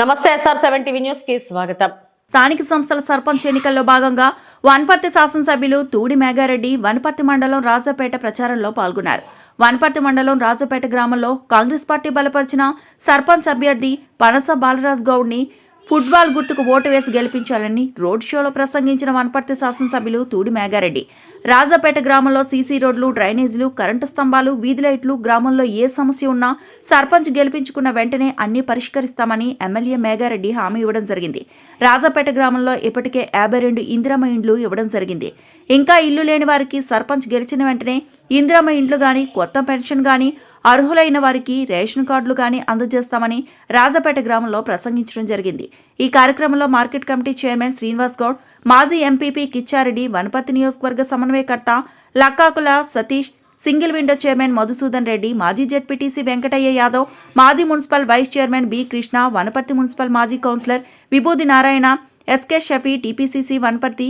నమస్తే SR seven TV న్యూస్కి స్వాగతం. స్థానిక సంస్థల సర్పంచ్ ఎన్నికల్లో భాగంగా వనపర్తి శాసనసభ్యులు తూడి మేఘారెడ్డి వనపర్తి మండలం రాజాపేట ప్రచారంలో పాల్గొన్నారు. వనపర్తి మండలం రాజాపేట గ్రామంలో కాంగ్రెస్ పార్టీ బలపరిచిన సర్పంచ్ అభ్యర్థి పనస బాలరాజ్ గౌడ్ని ఫుట్బాల్ గుర్తుకు ఓటు వేసి గెలిపించాలని రోడ్ షోలో ప్రసంగించిన వనపర్తి శాసనసభ్యులు తూడి మేఘారెడ్డి. రాజాపేట గ్రామంలో సీసీ రోడ్లు డ్రైనేజీలు కరెంటు స్తంభాలు వీధి లైట్లు గ్రామంలో ఏ సమస్య ఉన్నా సర్పంచ్ గెలిపించుకున్న వెంటనే అన్ని పరిష్కరిస్తామని ఎమ్మెల్యే మేఘారెడ్డి హామీ ఇవ్వడం జరిగింది. రాజాపేట గ్రామంలో ఇప్పటికే యాభై రెండు ఇందిరమ్మ ఇండ్లు ఇవ్వడం జరిగింది. ఇంకా ఇల్లు లేని వారికి సర్పంచ్ గెలిచిన వెంటనే ఇందిరమ్మ ఇండ్లు గాని కొత్త పెన్షన్ గాని అర్హులైన వారికి రేషన్ కార్డులు కానీ అందజేస్తామని రాజపేట గ్రామంలో ప్రసంగించడం జరిగింది. ఈ కార్యక్రమంలో market committee chairman Srinivas Goud మాజీ ఎంపీపీ కిచ్చారెడ్డి వనపర్తి నియోజకవర్గ సమన్వయకర్త Lakkakula Satish single window chairman Madhusudan Reddy మాజీ జడ్పీటీసీ వెంకటయ్య యాదవ్ మాజీ municipal vice chairman B Krishna Wanaparthy municipal మాజీ councillor Vibhudi Narayana SK Shafi TPCC Wanaparthy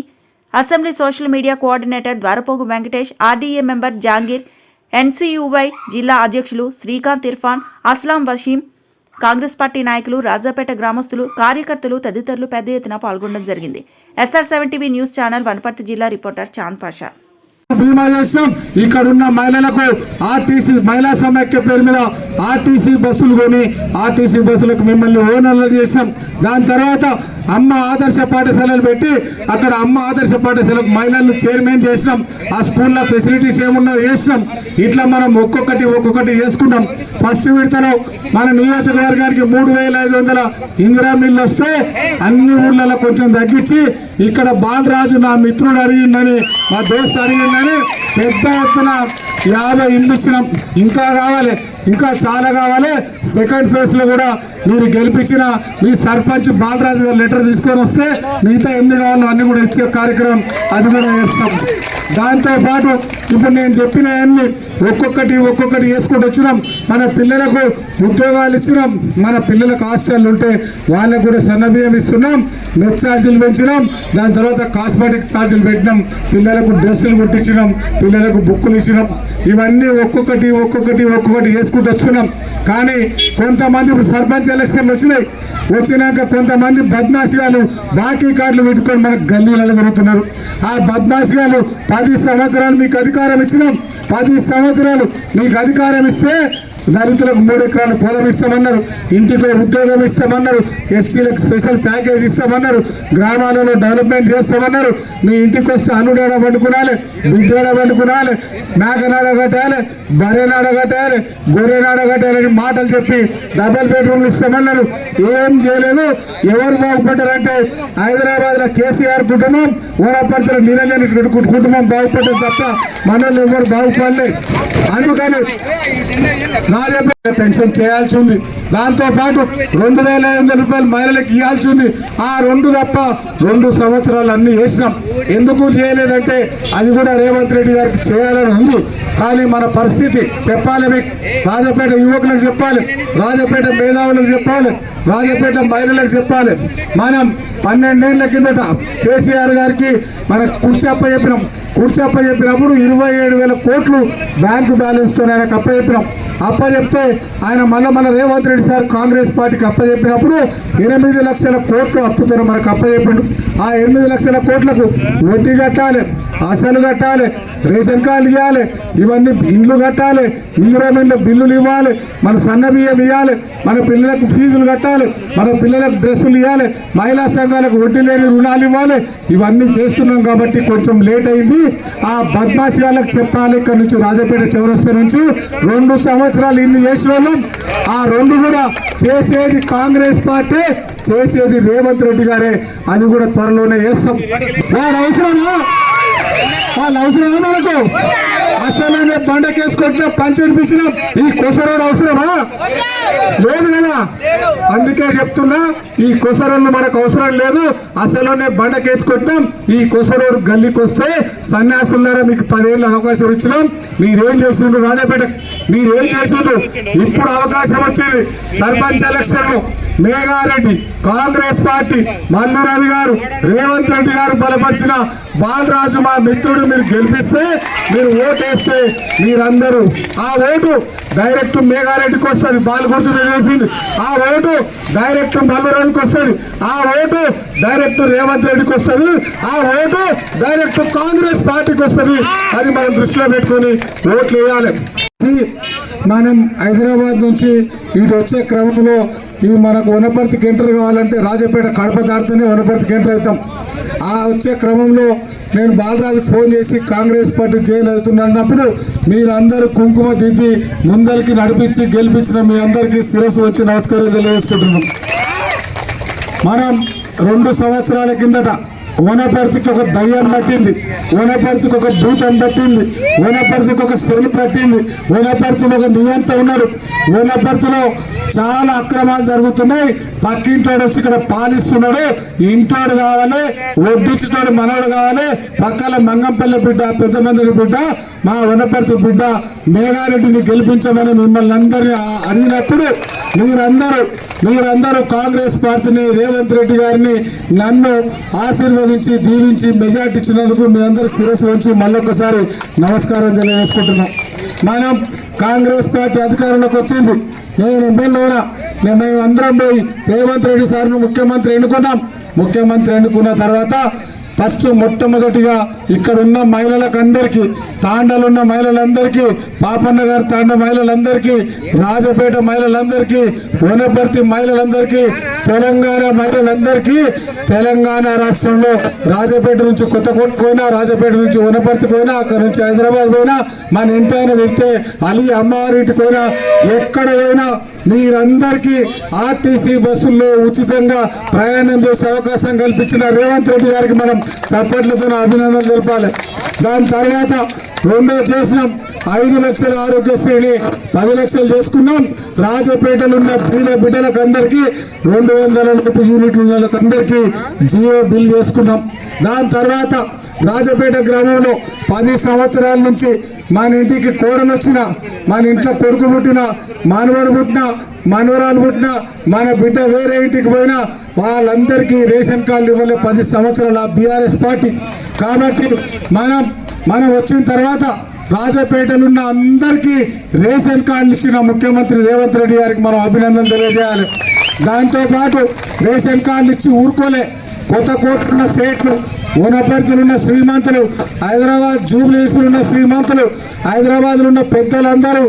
assembly social media coordinator Dwarapogu Venkatesh RDA member Jangir NSUI జిల్లా అధ్యక్షులు Srikanth Irfan Aslam Waseem Congress party నాయకులు రాజాపేట గ్రామస్తులు కార్యకర్తలు తదితరులు పెద్ద ఎత్తున పాల్గొనడం జరిగింది. SR seven TV news channel Wanaparthy జిల్లా రిపోర్టర్ చాంద్ పాషా. బీమా చేసినాం. ఇక్కడ ఉన్న మహిళలకు ఆర్టీసీ మహిళా సమైక్య పేరు మీద ఆర్టీసీ బస్సులు కొని ఆర్టీసీ బస్సులకు మిమ్మల్ని ఓనర్లు చేసినాం. దాని తర్వాత అమ్మ ఆదర్శ పాఠశాలలు పెట్టి అక్కడ అమ్మ ఆదర్శ పాఠశాలకు మహిళలను చైర్మన్ చేసినాం. ఆ స్కూల్లో ఫెసిలిటీస్ ఏమున్నా చేసినాం. ఇట్లా మనం ఒక్కొక్కటి ఒక్కొక్కటి చేసుకున్నాం ఫస్ట్ విడతలో మన నియోజకవర్గానికి మూడు వేల ఐదు వందల ఇందిరా మిల్లు వస్తే అన్ని ఊర్లలో కొంచెం తగ్గించి ఇక్కడ బాలరాజు నా మిత్రుడు అడిగిందని మా దోస్త్ అడిగిందని పెద్ద ఎత్తున యాభై ఇండ్లు ఇంకా కావాలి ఇంకా చాలా కావాలి. సెకండ్ ఫేజ్లో కూడా మీరు గెలిపించిన మీ సర్పంచ్ బాలరాజు గారు లెటర్ తీసుకొని వస్తే మిగతా ఎన్ని కావాలో అన్ని కూడా ఇచ్చే కార్యక్రమం అది కూడా చేస్తాం. దాంతో పాటు ఇప్పుడు నేను చెప్పిన అన్ని ఒక్కొక్కటి ఒక్కొక్కటి వేసుకుంటూ వచ్చినాం. మన పిల్లలకు ఉద్యోగాలు ఇచ్చినాం. మన పిల్లలకు హాస్టల్ ఉంటే వాళ్ళకు కూడా సన్నబియ్యం ఇస్తున్నాం. మెచ్ ఛార్జీలు పెంచినాం. దాని తర్వాత కాస్మెటిక్ ఛార్జీలు పెట్టినాం. పిల్లలకు డ్రెస్సులు కుట్టించినాం. పిల్లలకు బుక్కులు ఇచ్చినాం. ఇవన్నీ ఒక్కొక్కటి ఒక్కొక్కటి ఒక్కొక్కటి వేసుకుంటూ వస్తున్నాం. కానీ కొంతమంది ఇప్పుడు సర్పంచ్ ఎలక్షన్లు వచ్చినాయి. వచ్చినాక కొంతమంది బద్మాషిగాలు బాకీ కార్డులు పెట్టుకొని మనకు గల్లీలలో తిరుగుతున్నారు. ఆ బద్మాషిగాలు పది సంవత్సరాలు మీకు అధికారం ఇచ్చినాం. పది సంవత్సరాలు మీకు అధికారం ఇస్తే దళితులకు మూడు ఎకరాల పొలం ఇస్తామన్నారు ఇంటిపై ఉద్యోగం ఇస్తామన్నారు ఎస్టీలకు స్పెషల్ ప్యాకేజ్ ఇస్తామన్నారు గ్రామాలలో డెవలప్మెంట్ చేస్తామన్నారు. మీ ఇంటికి వస్తే అనుడేడ పండుకునాలి బిడ్డేడ పండుకునాలి మేకనాడ కట్టాలి బరేనాడ కట్టాలి గొర్రెనాడ కట్టాలని మాటలు చెప్పి డబల్ బెడ్రూమ్లు ఇస్తామన్నారు. ఏం చేయలేదు. ఎవరు బాగుపడ్డారంటే హైదరాబాద్లో కేసీఆర్ కుటుంబం ఓనపర్తిలో నిరంజన్ రెడ్డి కుటుంబం బాగుపడ్డది తప్ప మనల్ని ఎవరు బాగుపడలేదు. అందుకని పెన్షన్ చేయాల్సి ఉంది. దాంతో పాటు రెండు వేల ఐదు వందల రూపాయలు మహిళలకు ఇవ్వాల్సి ఉంది. ఆ రెండు తప్ప రెండు సంవత్సరాలు అన్ని వేసినాం. ఎందుకు చేయలేదంటే అది కూడా రేవంత్ రెడ్డి గారికి చేయాలని ఉంది. కానీ మన పరిస్థితి చెప్పాలి మీకు రాజపేట యువకులకు చెప్పాలి. రాజపేట మేధావులకు చెప్పాలి. రాజపేట మహిళలకు చెప్పాలి. మనం పన్నెండేళ్ళ కిందట కేసీఆర్ గారికి మన కుర్చప్ప చెప్పినాం. కుర్చప్ప చెప్పినప్పుడు ఇరవై ఏడు వేల కోట్లు బ్యాంకు బ్యాలెన్స్తో ఆయనకు అప్ప చెప్పినాం అప్పచెప్తే ఆయన మళ్ళీ మన రేవంత్ రెడ్డి సార్ కాంగ్రెస్ పార్టీకి అప్పచెప్పినప్పుడు ఎనిమిది లక్షల కోట్లు అప్పుతో మనకు అప్పచెప్పిండు ఆ ఎనిమిది లక్షల కోట్లకు వడ్డీ కట్టాలి అసలు కట్టాలి రేషన్ కార్డులు ఇవ్వాలి ఇవన్నీ ఇండ్లు కట్టాలి ఇందిరా బిల్లులు ఇవ్వాలి మన సన్న బియ్యం ఇవ్వాలి మన పిల్లలకు ఫీజులు కట్టాలి మన పిల్లలకు డ్రెస్సులు ఇవ్వాలి మహిళా సంఘాలకు వడ్డీ లేని రుణాలు ఇవ్వాలి. ఇవన్నీ చేస్తున్నాం కాబట్టి కొంచెం లేట్ అయింది. ఆ బద్మాషి వాళ్ళకి చెప్పాలి ఇక్కడ నుంచి రాజపేట చౌరస్తా నుంచి. రెండు సంవత్సరాలు ఇన్ని చేసిన ఆ రెండు కూడా చేసేది కాంగ్రెస్ పార్టీ చేసేది రేవంత్ రెడ్డి గారే. అది కూడా త్వరలోనే చేస్తాం. వాడు అవసరమా? వాళ్ళు అవసరమా మనకు అసలు బండకేసుకుంటే పంచడిపించినాం ఈ కొసరోడు అవసరమా? లేదు కదా? అందుకే చెప్తున్నా ఈ కొసరోళ్ళు మనకు అవసరం లేదు. అసలునే బండకేసుకుంటున్నాం ఈ కొసరోడు గల్లీకి వస్తే సన్యాసులారా మీకు పదేళ్ళు అవకాశం ఇచ్చినాం. మీరేం చేసిండ్రు రాజాపేట? మీరేం చేసిండ్రు? ఇప్పుడు అవకాశం వచ్చింది సర్పంచ్ ఎలక్షన్లు. మేఘారెడ్డి కాంగ్రెస్ పార్టీ మల్లు రవి గారు రేవంత్ రెడ్డి గారు బలపరిచిన బాలరాజు మా మిత్రుడు మీరు గెలిపిస్తే మీరు ఓటేస్తే మీరందరూ. ఆ ఓటు డైరెక్ట్ మేఘారెడ్డికి వస్తుంది బాలగుర్తు గుర్తు ఆ ఓటు డైరెక్ట్ మల్లు రవికి వస్తుంది ఆ ఓటు డైరెక్ట్ రేవంత్ రెడ్డికి వస్తుంది ఆ ఓటు డైరెక్ట్ కాంగ్రెస్ పార్టీకి వస్తుంది. అది మనం దృష్టిలో పెట్టుకొని ఓట్లు వేయాలి. మనం హైదరాబాద్ నుంచి ఇటు వచ్చే క్రమంలో ఈ మనకు వనపర్తికి ఎంటర్ కావాలంటే రాజపేట కడప దాటితేనే వనపర్తికి ఎంటర్ అవుతాం. ఆ వచ్చే క్రమంలో నేను బాలరాజుకి ఫోన్ చేసి కాంగ్రెస్ పార్టీ జాయిన్ అవుతున్నప్పుడు మీరందరూ కుంకుమ దిద్ది ముందరికి నడిపించి గెలిపించిన మీ అందరికీ శిరస్సు వచ్చి నమస్కారం తెలియజేసుకుంటున్నాం. మనం రెండు సంవత్సరాల కిందట వనపర్తికి ఒక దయ్యం పట్టింది. వనపర్తికి ఒక భూతం పట్టింది. వనపర్తికి ఒక శని పట్టింది. వనపర్తిలో ఒక నియంత ఉన్నారు. వనపర్తిలో చాలా అక్రమాలు జరుగుతున్నాయి. పక్కింటోడు వచ్చి ఇక్కడ పాలిస్తున్నాడు. ఇంటోడు కావాలి వడ్డించుతోడు మనోడు కావాలి. పక్కల మంగంపల్లి బిడ్డ పెద్ద మందిరి బిడ్డ మా వనపర్తి బిడ్డ మేఘారెడ్డిని గెలిపించమని మిమ్మల్ని అందరినీ అడిగినప్పుడు మీరందరూ మీరందరూ కాంగ్రెస్ పార్టీని రేవంత్ రెడ్డి గారిని నన్ను ఆశీర్వదించి దీవించి మెజార్టీ ఇచ్చినందుకు మీ అందరికి శిరస్సు వంచి మళ్ళొకసారి నమస్కారం తెలియజేసుకుంటున్నాం. మనం కాంగ్రెస్ పార్టీ అధికారంలోకి వచ్చింది. నేను ఎమ్మెల్యేనా? నేను మేము అందరం పోయి రేవంత్ రెడ్డి సార్ను ముఖ్యమంత్రి ఎన్నుకున్నాం ముఖ్యమంత్రి ఎన్నుకున్న తర్వాత ఫస్ట్ మొట్టమొదటిగా ఇక్కడ ఉన్న మహిళలకు అందరికీ తాండలున్న మహిళలందరికీ పాపన్న గారి తాండ మహిళలందరికీ రాజపేట మహిళలందరికీ వనపర్తి మహిళలందరికీ తెలంగాణ మహిళలందరికీ తెలంగాణ రాష్ట్రంలో రాజపేట నుంచి కొత్తకోట పోయినా రాజపేట నుంచి వనపర్తి పోయినా అక్కడ నుంచి హైదరాబాద్ పోయినా మన ఇంటి ఆయన వెళ్తే అలీ అమ్మవారి ఇంటికి పోయినా ఎక్కడ పోయినా మీరందరికీ ఆర్టీసీ బస్సుల్లో ఉచితంగా ప్రయాణం చేసే అవకాశం కల్పించిన రేవంత్ రెడ్డి గారికి మనం చప్పట్లతో అభినందనలు తెలపాలి. దాని తర్వాత రెండో చేసినాం. ఐదు లక్షల ఆరోగ్యశ్రేణి పది లక్షలు చేసుకున్నాం. రాజపేటలో ఉన్న బీద బిడ్డలకు అందరికీ రెండు వందల నలభై యూనిట్ల అందరికీ జియో బిల్ చేసుకున్నాం. దాని తర్వాత రాజపేట గ్రామంలో పది సంవత్సరాల నుంచి మన ఇంటికి కోరనొచ్చిన వచ్చిన మన ఇంట్లో కొడుకు పుట్టిన మానవుడు పుట్టిన మనవరాలు పుట్టిన మన బిడ్డ వేరే ఇంటికి పోయినా వాళ్ళందరికీ రేషన్ కార్డులు ఇవ్వలే పది సంవత్సరాల బీఆర్ఎస్ పార్టీ. కాబట్టి మనం మనం వచ్చిన తర్వాత రాజపేటలో ఉన్న అందరికీ రేషన్ కార్డులు ఇచ్చిన ముఖ్యమంత్రి రేవంత్ రెడ్డి గారికి మనం అభినందన తెలియజేయాలి. దాంతోపాటు రేషన్ కార్డులు ఇచ్చి ఊరుకోలే. కొత్త కోట్లున్న సేట్లు వనపర్తిలో ఉన్న శ్రీమంతులు హైదరాబాద్ జూబ్లీస్లో ఉన్న శ్రీమంతులు హైదరాబాద్లో ఉన్న పెద్దలందరూ